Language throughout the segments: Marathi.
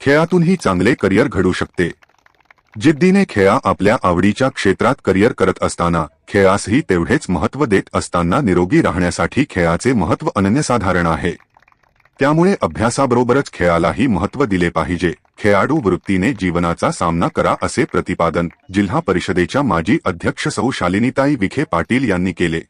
खेळातूनही चांगले करिअर घडू शकते. जिद्दीने खेळा आपल्या आवडीच्या क्षेत्रात करिअर करत असताना खेळासही तेवढेच महत्त्व देत असताना निरोगी राहण्यासाठी खेळाचे महत्त्व अनन्यसाधारण आहे. त्यामुळे अभ्यासाबरोबरच खेळालाही महत्त्व दिले पाहिजे. खेळाडू वृत्तीने जीवनाचा सामना करा असे प्रतिपादन जिल्हा परिषदेच्या माजी अध्यक्ष सौ शालिनीताई विखे पाटील यांनी केले.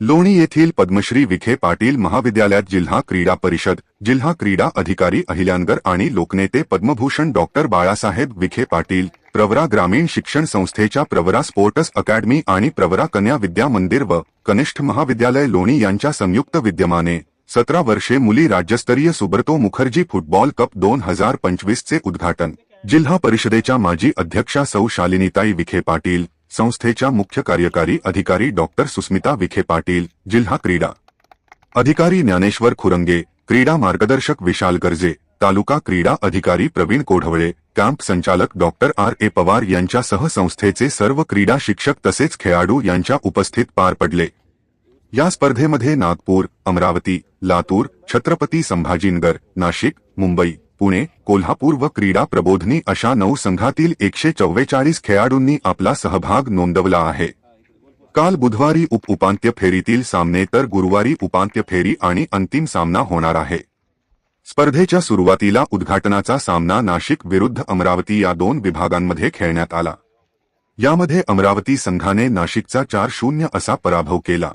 लोणी येथील पद्मश्री विखे पाटील महाविद्यालयात जिल्हा क्रीडा परिषद जिल्हा क्रीडा अधिकारी अहिल्यानगर आणि लोकनेते पद्मभूषण डॉक्टर बाळासाहेब विखे पाटील प्रवरा ग्रामीण शिक्षण संस्थेच्या प्रवरा स्पोर्ट्स अकॅडमी आणि प्रवरा कन्या विद्या मंदिर व कनिष्ठ महाविद्यालय लोणी यांच्या संयुक्त विद्यमाने सतरा वर्षे मुली राज्यस्तरीय सुब्रतो मुखर्जी फुटबॉल कप दोन हजार पंचवीसचे उद्घाटन. जिल्हा परिषदेच्या माजी अध्यक्षा सौ शालिनीताई विखे पाटील संस्थेच्या मुख्य कार्यकारी अधिकारी डॉक्टर सुस्मिता विखे पाटील जिल्हा क्रीडा अधिकारी ज्ञानेश्वर खुरंगे क्रीडा मार्गदर्शक विशाल गर्जे तालुका क्रीडा अधिकारी प्रवीण कोढवळे कॅम्प संचालक डॉक्टर आर. ए. पवार यांच्यासह संस्थेचे सर्व क्रीडा शिक्षक तसेच खेळाडू यांच्या उपस्थित पार पडले. या स्पर्धेमध्ये नागपूर अमरावती लातूर छत्रपती संभाजीनगर नाशिक मुंबई पुणे कोल्हापूर व क्रीडा प्रबोधनी अशा नऊ संघातील एकशे चव्वेचाळीस खेळाडूंनी आपला सहभाग नोंदवला आहे. काल बुधवारी उप उपांत्य फेरीतील सामने तर गुरुवारी उपांत्य फेरी आणि अंतिम सामना होणार आहे. स्पर्धेच्या सुरुवातीला उद्घाटनाचा सामना नाशिक विरुद्ध अमरावती या दोन विभागांमध्ये खेळण्यात आला. यामध्ये अमरावती संघाने नाशिकचा चार शून्य असा पराभव केला.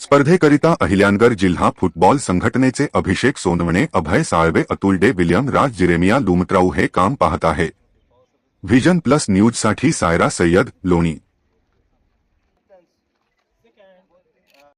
स्पर्धेकरिता अहिल्यानगर जिल्हा फुटबॉल संघटनेचे अभिषेक सोनवणे अभय साळवे अतुल डे विलियम राज जिरेमिया लुमत्राऊ हे काम पाहत आहे. व्हिजन प्लस न्यूजसाठी सायरा सय्यद लोणी.